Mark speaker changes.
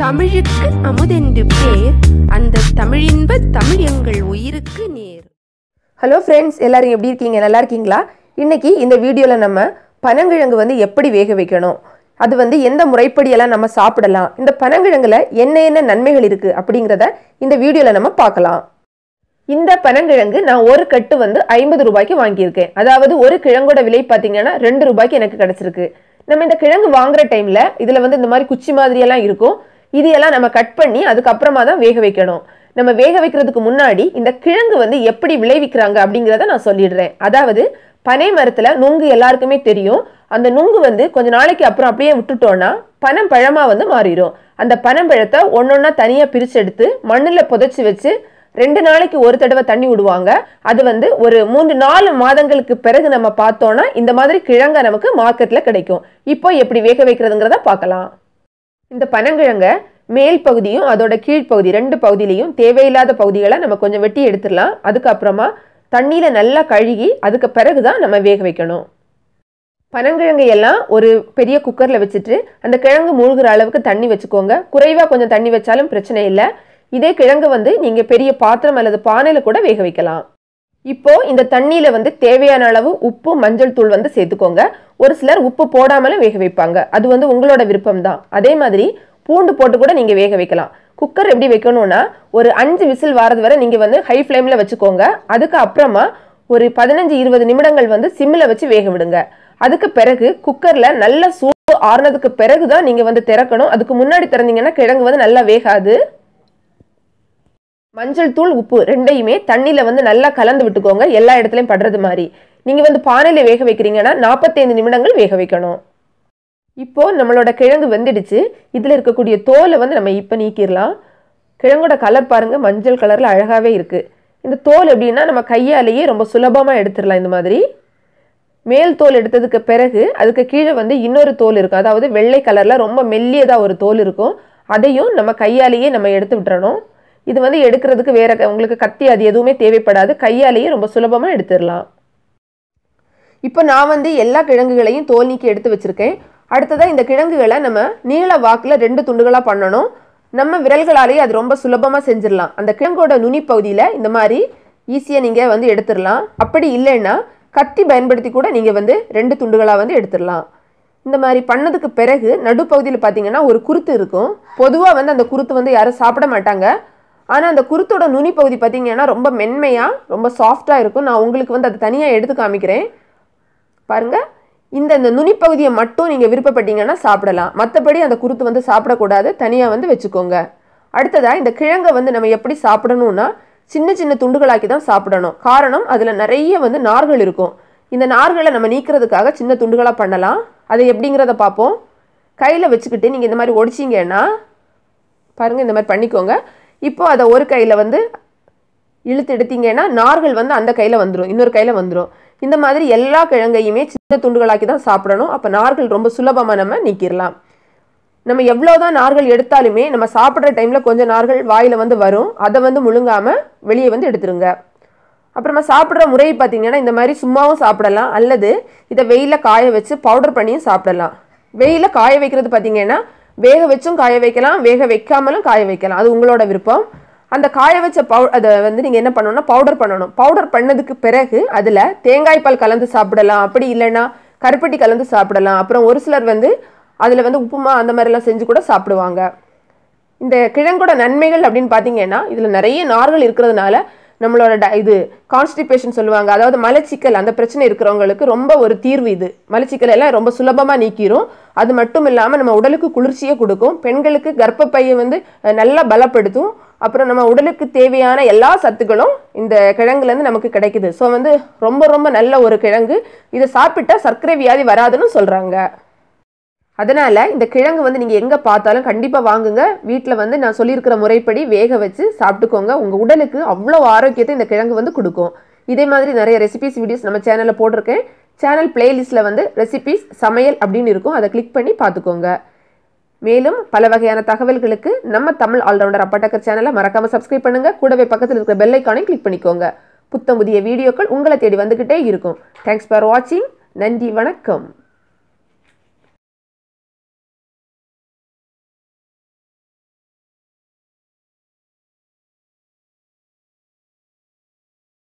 Speaker 1: தமிழுக்கு அமுதென்று பேர் அந்த தமிழின்ப தமிழ் எங்கள் உயிருக்கு நேர்
Speaker 2: ஹலோ ஃப்ரெண்ட்ஸ் எல்லாரும் எப்படி இருக்கீங்க நல்லா இருக்கீங்களா இன்றைக்கி இந்த வீடியோவில் நம்ம பனங்கிழங்கு வந்து எப்படி வேக வைக்கணும் அது வந்து எந்த முறைப்படியெல்லாம் நம்ம சாப்பிடலாம் இந்த பனங்கிழங்கில் என்ன என்ன நன்மைகள் இருக்குது அப்படிங்கிறத இந்த வீடியோவில் நம்ம பார்க்கலாம் இந்த பனங்கிழங்கு நான் ஒரு கட்டு வந்து ஐம்பது ரூபாய்க்கு வாங்கியிருக்கேன் அதாவது ஒரு கிழங்கோட விலை பார்த்தீங்கன்னா ரெண்டு ரூபாய்க்கு எனக்கு கிடச்சிருக்கு நம்ம இந்த கிழங்கு வாங்குற டைமில் இதில் வந்து இந்த மாதிரி குச்சி மாதிரியெல்லாம் இருக்கும் இதையெல்லாம் நம்ம கட் பண்ணி அதுக்கப்புறமா தான் வேக வைக்கணும் நம்ம வேக வைக்கிறதுக்கு முன்னாடி இந்த கிழங்கு வந்து எப்படி விளைவிக்கிறாங்க அப்படிங்கிறத நான் சொல்லிடுறேன் அதாவது பனை மரத்தில் நுங்கு எல்லாருக்குமே தெரியும் அந்த நுங்கு வந்து கொஞ்ச நாளைக்கு அப்புறம் அப்படியே விட்டுட்டோன்னா பனம் பழமாக வந்து மாறிடும் அந்த பனம்பழத்தை ஒன்றொன்னா தனியாக பிரித்து எடுத்து மண்ணில் புதைச்சி வச்சு ரெண்டு நாளைக்கு ஒரு தடவை தண்ணி விடுவாங்க அது வந்து ஒரு மூன்று நாலு மாதங்களுக்கு பிறகு நம்ம பார்த்தோன்னா இந்த மாதிரி கிழங்க நமக்கு மார்க்கெட்டில் கிடைக்கும் இப்போ எப்படி வேக வைக்கிறதுங்கிறத பார்க்கலாம் இந்த பனங்கிழங்க மேல் பகுதியும் அதோட கீழ்ப்பகுதி ரெண்டு பகுதியிலையும் தேவையில்லாத பகுதிகளை நம்ம கொஞ்சம் வெட்டி எடுத்துடலாம் அதுக்கப்புறமா தண்ணியில் நல்லா கழுகி அதுக்கு பிறகு தான் நம்ம வேக வைக்கணும் பனங்கிழங்கையெல்லாம் ஒரு பெரிய குக்கரில் வச்சுட்டு அந்த கிழங்கு மூழ்கிற அளவுக்கு தண்ணி வச்சுக்கோங்க குறைவாக கொஞ்சம் தண்ணி வச்சாலும் பிரச்சனை இல்லை இதே கிழங்கு வந்து நீங்கள் பெரிய பாத்திரம் அல்லது பானையில் கூட வேக வைக்கலாம் இப்போ இந்த தண்ணியில் வந்து தேவையான அளவு உப்பு மஞ்சள் தூள் வந்து சேர்த்துக்கோங்க ஒரு சிலர் உப்பு போடாமலும் வேக வைப்பாங்க அது வந்து உங்களோட விருப்பம் தான் அதே மாதிரி பூண்டு போட்டு கூட நீங்கள் வேக வைக்கலாம் குக்கர் எப்படி வைக்கணும்னா ஒரு அஞ்சு விசில் வாரது வரை நீங்கள் வந்து ஹை ஃப்ளேமில் வச்சுக்கோங்க அதுக்கு அப்புறமா ஒரு பதினஞ்சு இருபது நிமிடங்கள் வந்து சிம்மில் வச்சு வேக விடுங்க அதுக்கு பிறகு குக்கரில் நல்ல சூடு ஆறுனதுக்கு பிறகு தான் நீங்கள் வந்து திறக்கணும் அதுக்கு முன்னாடி திறந்தீங்கன்னா கிழங்கு வந்து நல்லா வேகாது மஞ்சள் தூள் உப்பு ரெண்டையுமே தண்ணியில் வந்து நல்லா கலந்து விட்டுக்கோங்க எல்லா இடத்துலையும் படுறது மாதிரி நீங்கள் வந்து பானையில் வேக வைக்கிறீங்கன்னா நாற்பத்தைந்து நிமிடங்கள் வேக வைக்கணும் இப்போது நம்மளோட கிழங்கு வெந்துடுச்சு இதில் இருக்கக்கூடிய தோலை வந்து நம்ம இப்போ நீக்கிடலாம் கிழங்கோட கலர் பாருங்கள் மஞ்சள் கலரில் அழகாகவே இருக்குது இந்த தோல் எப்படின்னா நம்ம கையாலேயே ரொம்ப சுலபமாக எடுத்துடலாம் இந்த மாதிரி மேல் தோல் எடுத்ததுக்கு பிறகு அதுக்கு கீழே வந்து இன்னொரு தோல் இருக்கும் அதாவது வெள்ளை கலரில் ரொம்ப மெல்லியதாக ஒரு தோல் இருக்கும் அதையும் நம்ம கையாலேயே நம்ம எடுத்து விட்டுறணும் இது வந்து எடுக்கிறதுக்கு வேறு உங்களுக்கு கத்தி அது எதுவுமே தேவைப்படாது கையாலேயே ரொம்ப சுலபமாக எடுத்துடலாம் இப்போ நான் வந்து எல்லா கிழங்குகளையும் தோல் நீக்கி எடுத்து வச்சுருக்கேன் அடுத்ததாக இந்த கிழங்குகளை நம்ம நீள வாக்கில் ரெண்டு துண்டுகளாக பண்ணணும் நம்ம விரல்களாலேயே அது ரொம்ப சுலபமாக செஞ்சிடலாம் அந்த கிழங்கோட நுனி பகுதியில் இந்த மாதிரி ஈஸியாக நீங்கள் வந்து எடுத்துடலாம் அப்படி இல்லைன்னா கத்தி பயன்படுத்தி கூட நீங்கள் வந்து ரெண்டு துண்டுகளாக வந்து எடுத்துடலாம் இந்த மாதிரி பண்ணதுக்கு பிறகு நடுப்பகுதியில் பார்த்தீங்கன்னா ஒரு குருத்து இருக்கும் பொதுவாக வந்து அந்த குருத்து வந்து யாரும் சாப்பிட மாட்டாங்க ஆனால் அந்த குருத்தோட நுனி பகுதி பார்த்திங்கன்னா ரொம்ப மென்மையாக ரொம்ப சாஃப்டாக இருக்கும் நான் உங்களுக்கு வந்து அதை தனியாக எடுத்து காமிக்கிறேன் பாருங்கள் இந்த இந்த நுனிப்பகுதியை மட்டும் நீங்கள் விருப்பப்பட்டீங்கன்னா சாப்பிடலாம் மற்றபடி அந்த குருத்து வந்து சாப்பிடக்கூடாது தனியாக வந்து வச்சுக்கோங்க அடுத்ததாக இந்த கிழங்கை வந்து நம்ம எப்படி சாப்பிடணும்னா சின்ன சின்ன துண்டுகளாக்கி தான் சாப்பிடணும் காரணம் அதில் நிறைய வந்து நார்கள் இருக்கும் இந்த நார்களை நம்ம நீக்கிறதுக்காக சின்ன துண்டுகளாக பண்ணலாம் அதை எப்படிங்கிறத பார்ப்போம் கையில் வச்சுக்கிட்டு நீங்கள் இந்த மாதிரி ஒடிச்சிங்கன்னா பாருங்கள் இந்த மாதிரி பண்ணிக்கோங்க இப்போ அதை ஒரு கையில் வந்து இழுத்து எடுத்தீங்கன்னா நார்கள் வந்து அந்த கையில் வந்துடும் இன்னொரு கையில் வந்துடும் இந்த மாதிரி எல்லா கிழங்கையுமே சின்ன துண்டுகளாக்கி தான் சாப்பிடணும் அப்போ நார்கள் ரொம்ப சுலபமாக நம்ம நீக்கிடலாம் நம்ம எவ்வளோ தான் நார்கள் எடுத்தாலுமே நம்ம சாப்பிட்ற டைமில் கொஞ்சம் நார்கள் வாயில் வந்து வரும் அதை வந்து முழுங்காமல் வெளியே வந்து எடுத்துருங்க அப்புறமா சாப்பிட்ற முறை பார்த்தீங்கன்னா இந்த மாதிரி சும்மாவும் சாப்பிடலாம் அல்லது இதை வெயிலில் காய வச்சு பவுடர் பண்ணியும் சாப்பிடலாம் வெயிலில் காய வைக்கிறது பார்த்திங்கன்னா வேக வச்சும் காய வைக்கலாம் வேக வைக்காமலும் காய வைக்கலாம் அது உங்களோட விருப்பம் அந்த காய வச்ச பவு அதை வந்து நீங்கள் என்ன பண்ணணும்னா பவுடர் பண்ணணும் பவுடர் பண்ணதுக்கு பிறகு அதில் தேங்காய் பால் கலந்து சாப்பிடலாம் அப்படி இல்லைன்னா கருப்பட்டி கலந்து சாப்பிடலாம் அப்புறம் ஒரு சிலர் வந்து அதில் வந்து உப்புமா அந்த மாதிரிலாம் செஞ்சு கூட சாப்பிடுவாங்க இந்த கிழங்கோட நன்மைகள் அப்படின்னு பார்த்தீங்கன்னா இதில் நிறைய நார்கள் இருக்கிறதுனால நம்மளோட ட இது கான்ஸ்டிபேஷன் சொல்லுவாங்க அதாவது மலச்சிக்கல் அந்த பிரச்சனை இருக்கிறவங்களுக்கு ரொம்ப ஒரு தீர்வு இது மலச்சிக்கல் எல்லாம் ரொம்ப சுலபமாக நீக்கிரும் அது மட்டும் இல்லாமல் நம்ம உடலுக்கு குளிர்ச்சியை கொடுக்கும் பெண்களுக்கு கர்ப்பப்பையை வந்து நல்லா பலப்படுத்தும் அப்புறம் நம்ம உடலுக்கு தேவையான எல்லா சத்துக்களும் இந்த கிழங்குலேருந்து நமக்கு கிடைக்குது ஸோ வந்து ரொம்ப ரொம்ப நல்ல ஒரு கிழங்கு இதை சாப்பிட்டா சர்க்கரை வியாதி வராதுன்னு சொல்கிறாங்க அதனால் இந்த கிழங்கு வந்து நீங்கள் எங்கே பார்த்தாலும் கண்டிப்பாக வாங்குங்க வீட்டில் வந்து நான் சொல்லியிருக்கிற முறைப்படி வேக வச்சு சாப்பிட்டுக்கோங்க உங்கள் உடலுக்கு அவ்வளோ ஆரோக்கியத்தை இந்த கிழங்கு வந்து கொடுக்கும் இதே மாதிரி நிறைய ரெசிபிஸ் வீடியோஸ் நம்ம சேனலில் போட்டிருக்கேன் சேனல் பிளேலிஸ்ட்டில் வந்து ரெசிபிஸ் சமையல் அப்படின்னு இருக்கும் அதை கிளிக் பண்ணி பார்த்துக்கோங்க மேலும் பல வகையான தகவல்களுக்கு நம்ம தமிழ் ஆல்ரவுண்டர் அப்பாட்டக்கர் சேனலை மறக்காமல் சப்ஸ்கிரைப் பண்ணுங்கள் கூடவே பக்கத்தில் இருக்கிற பெல்லைக்கானையும் கிளிக் பண்ணிக்கோங்க புத்தம் புதிய வீடியோக்கள் உங்களை தேடி வந்துக்கிட்டே இருக்கும் தேங்க்ஸ் ஃபார் வாட்சிங் நன்றி வணக்கம்